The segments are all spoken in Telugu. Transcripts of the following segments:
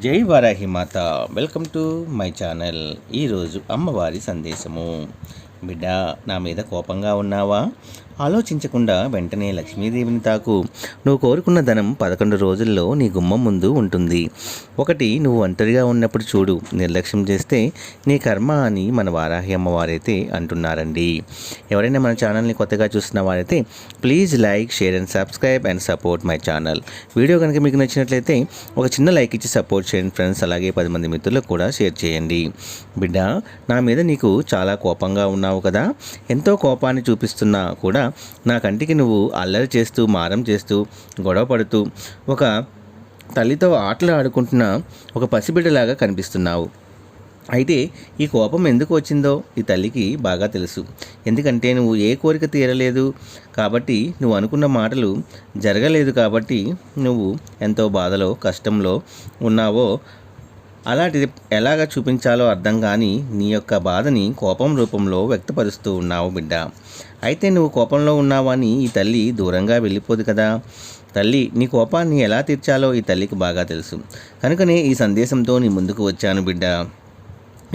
జై వారాహి మాత. Welcome to my channel. ఈరోజు అమ్మవారి సందేశము. బిడ్డ నా మీద కోపంగా ఉన్నావా? ఆలోచించకుండా వెంటనే లక్ష్మీదేవిని తాకు. నువ్వు కోరుకున్న ధనం పదకొండు రోజుల్లో నీ గుమ్మం ముందు ఉంటుంది. ఒకటి నువ్వు ఒంటరిగా ఉన్నప్పుడు చూడు. నిర్లక్ష్యం చేస్తే నీ కర్మ అని మన వారాహి అమ్మవారైతే అంటున్నారండి. ఎవరైనా మన ఛానల్ని కొత్తగా చూస్తున్న వారైతే please like share and subscribe and support my channel. Video కనుక మీకు నచ్చినట్లయితే ఒక చిన్న లైక్ ఇచ్చి సపోర్ట్ చేయండి ఫ్రెండ్స్. అలాగే పది మంది మిత్రులకు కూడా షేర్ చేయండి. బిడ్డ నా మీద నీకు చాలా కోపంగా ఉన్నావు? కదా? ఎంతో కోపాన్ని చూపిస్తున్నా కూడా నా కంటికి నువ్వు అల్లరి చేస్తూ మారం చేస్తూ గొడవ పడుతూ ఒక తల్లితో ఆటలు ఆడుకుంటున్న ఒక పసిబిడ్డలాగా కనిపిస్తున్నావు. అయితే ఈ కోపం ఎందుకు వచ్చిందో ఈ తల్లికి బాగా తెలుసు. ఎందుకంటే నువ్వు ఏ కోరిక తీరలేదు కాబట్టి నువ్వు అనుకున్న మాటలు జరగలేదు కాబట్టి నువ్వు ఎంతో బాధలో కష్టంలో ఉన్నావో అలాంటిది ఎలాగ చూపించాలో అర్థం కాని నీ యొక్క బాధని కోపం రూపంలో వ్యక్తపరుస్తూ ఉన్నావు బిడ్డ. అయితే నువ్వు కోపంలో ఉన్నావని ఈ తల్లి దూరంగా వెళ్ళిపోదు కదా. తల్లి నీ కోపాన్ని ఎలా తీర్చాలో ఈ తల్లికి బాగా తెలుసు. కనుకనే ఈ సందేశంతో నీ ముందుకు వచ్చాను బిడ్డ.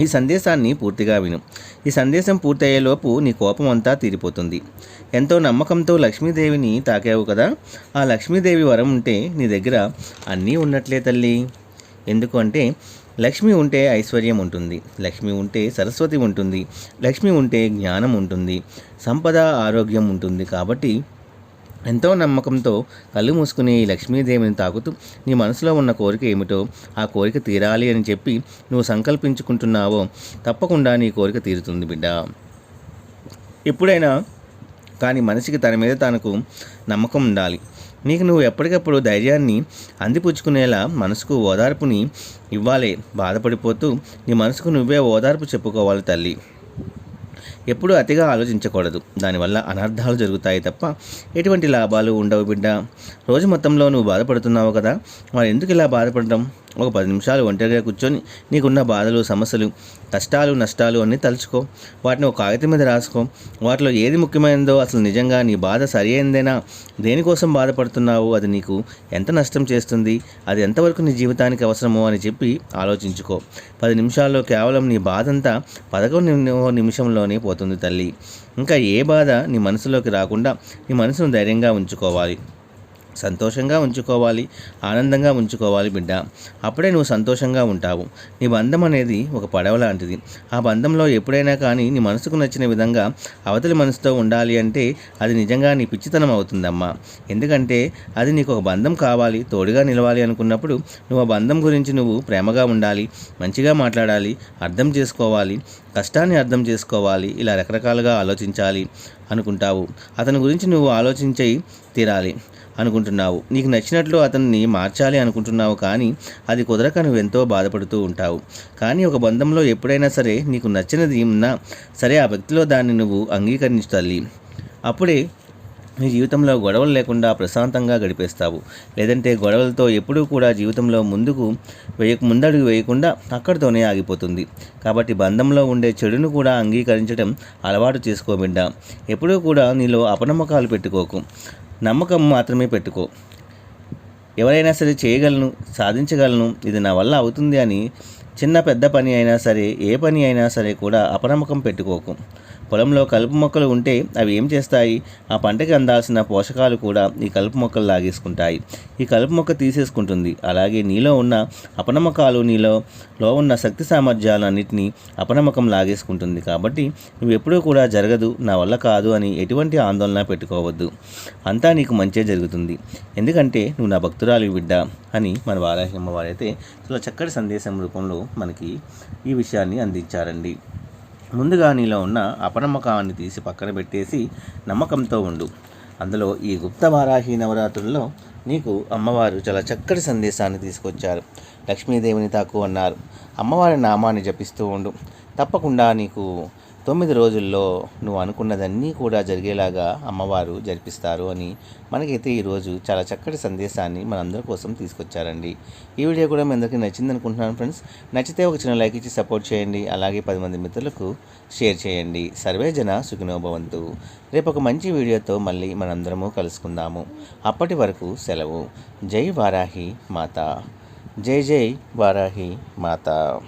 ఈ సందేశాన్ని పూర్తిగా విను. ఈ సందేశం పూర్తయ్యేలోపు నీ కోపం అంతా తీరిపోతుంది. ఎంతో నమ్మకంతో లక్ష్మీదేవిని తాకావు కదా. ఆ లక్ష్మీదేవి వరం ఉంటే నీ దగ్గర అన్నీ ఉన్నట్లే తల్లి. ఎందుకు అంటే లక్ష్మి ఉంటే ఐశ్వర్యం ఉంటుంది లక్ష్మి ఉంటే సరస్వతి ఉంటుంది లక్ష్మి ఉంటే జ్ఞానం ఉంటుంది సంపద ఆరోగ్యం ఉంటుంది కాబట్టి ఎంతో నమ్మకంతో కళ్ళు మూసుకుని ఈ లక్ష్మీదేవిని తాకుతూ నీ మనసులో ఉన్న కోరిక ఏమిటో ఆ కోరిక తీరాలి అని చెప్పి నువ్వు సంకల్పించుకుంటున్నావో తప్పకుండా నీ కోరిక తీరుతుంది బిడ్డ. ఎప్పుడైనా కానీ మనిషికి తన మీద తనకు నమ్మకం ఉండాలి. నీకు నువ్వు ఎప్పటికప్పుడు ధైర్యాన్ని అందిపుచ్చుకునేలా మనసుకు ఓదార్పుని ఇవ్వాలి. బాధపడిపోతూ నీ మనసుకు నువ్వే ఓదార్పు చెప్పుకోవాలి తల్లి. ఎప్పుడూ అతిగా ఆలోచించకూడదు. దానివల్ల అనర్థాలు జరుగుతాయి తప్ప ఎటువంటి లాభాలు ఉండవు బిడ్డ. రోజు మొత్తంలో నువ్వు బాధపడుతున్నావు కదా. మరి ఎందుకు ఇలా బాధపడడం? ఒక పది నిమిషాలు ఒంటరిగా కూర్చొని నీకున్న బాధలు సమస్యలు కష్టాలు నష్టాలు అన్నీ తలుచుకో. వాటిని ఒక కాగితం మీద రాసుకో. వాటిలో ఏది ముఖ్యమైనదో అసలు నిజంగా నీ బాధ సరి అయిందేనా దేనికోసం బాధపడుతున్నావు? అది నీకు ఎంత నష్టం చేస్తుంది? అది ఎంతవరకు నీ జీవితానికి అవసరమో అని చెప్పి ఆలోచించుకో. పది నిమిషాల్లో కేవలం నీ బాధ అంతా పదకొండు నిమిషంలోనే పోతుంది తల్లి. ఇంకా ఏ బాధ నీ మనసులోకి రాకుండా నీ మనసును ధైర్యంగా ఉంచుకోవాలి. సంతోషంగా ఉంచుకోవాలి ఆనందంగా ఉంచుకోవాలి బిడ్డ. అప్పుడే నువ్వు సంతోషంగా ఉంటావు. నీ బంధం అనేది ఒక పడవ లాంటిది. ఆ బంధంలో ఎప్పుడైనా కానీ నీ మనసుకు నచ్చిన విధంగా అవతలి మనసుతో ఉండాలి అంటే అది నిజంగా నీ పిచ్చితనం అవుతుందమ్మా. ఎందుకంటే అది నీకు ఒక బంధం కావాలి తోడుగా నిలవాలి అనుకున్నప్పుడు నువ్వు ఆ బంధం గురించి నువ్వు ప్రేమగా ఉండాలి మంచిగా మాట్లాడాలి అర్థం చేసుకోవాలి కష్టాన్ని అర్థం చేసుకోవాలి ఇలా రకరకాలుగా ఆలోచించాలి అనుకుంటావు. అతని గురించి నువ్వు ఆలోచించి తీరాలి. అనుకుంటున్నావు. నీకు నచ్చినట్లు అతన్ని మార్చాలి అనుకుంటున్నావు కానీ అది కుదరక నువ్వు ఎంతో బాధపడుతూ ఉంటావు. కానీ ఒక బంధంలో ఎప్పుడైనా సరే నీకు నచ్చినది ఉన్నా సరే ఆ వ్యక్తిలో దాన్ని నువ్వు అంగీకరించు తల్లి. అప్పుడే నీ జీవితంలో గొడవలు లేకుండా ప్రశాంతంగా గడిపేస్తావు. లేదంటే గొడవలతో ఎప్పుడూ కూడా జీవితంలో ముందుకు వేయ ముందడుగు వేయకుండా అక్కడితోనే ఆగిపోతుంది. కాబట్టి బంధంలో ఉండే చెడును కూడా అంగీకరించడం అలవాటు చేసుకోబిడ్డ ఎప్పుడూ కూడా నీలో అపనమ్మకాలు పెట్టుకోకు. నమ్మకం మాత్రమే పెట్టుకో. ఎవరైనా సరే చేయగలను సాధించగలను ఇది నా వల్ల అవుతుంది అని చిన్న పెద్ద పని అయినా సరే ఏ పని అయినా సరే కూడా అపనమ్మకం పెట్టుకోకు. పొలంలో కలుపు మొక్కలు ఉంటే అవి ఏం చేస్తాయి? ఆ పంటకి అందాల్సిన పోషకాలు కూడా ఈ కలుపు మొక్కలు లాగేసుకుంటాయి. ఈ కలుపు మొక్క తీసేసుకుంటుంది. అలాగే నీలో ఉన్న అపనమ్మకాలు నీలో లో ఉన్న శక్తి సామర్థ్యాలన్నింటినీ అపనమ్మకం లాగేసుకుంటుంది. కాబట్టి నువ్వు ఎప్పుడూ కూడా జరగదు నా వల్ల కాదు అని ఎటువంటి ఆందోళన పెట్టుకోవద్దు. అంతా నీకు మంచే జరుగుతుంది. ఎందుకంటే నువ్వు నా భక్తురాలి బిడ్డ అని మన వారాహి అమ్మవారైతే చాలా చక్కటి సందేశం రూపంలో మనకి ఈ విషయాన్ని అందించారండి. ముందుగా నీలో ఉన్న అపనమ్మకాన్ని తీసి పక్కన పెట్టేసి నమ్మకంతో ఉండు. అందులో ఈ గుప్త వారాహి నవరాత్రుల్లో నీకు అమ్మవారు చాలా చక్కటి సందేశాన్ని తీసుకొచ్చారు. లక్ష్మీదేవిని తాకు అన్నారు. అమ్మవారి నామాన్ని జపిస్తూ ఉండు. తప్పకుండా నీకు తొమ్మిది రోజుల్లో నువ్వు అనుకున్నదన్నీ కూడా జరిగేలాగా అమ్మవారు జరిపిస్తారు అని మనకైతే ఈరోజు చాలా చక్కటి సందేశాన్ని మనందరి కోసం తీసుకొచ్చారండి. ఈ వీడియో కూడా మీ అందరికీ నచ్చింది అనుకుంటున్నాను ఫ్రెండ్స్. నచ్చితే ఒక చిన్న లైక్ ఇచ్చి సపోర్ట్ చేయండి. అలాగే పది మంది మిత్రులకు షేర్ చేయండి. సర్వే జన సుఖినోభవంతు రేపు ఒక మంచి వీడియోతో మళ్ళీ మనందరము కలుసుకుందాము. అప్పటి వరకు సెలవు. జై వారాహి మాత. జై జై వారాహి మాత.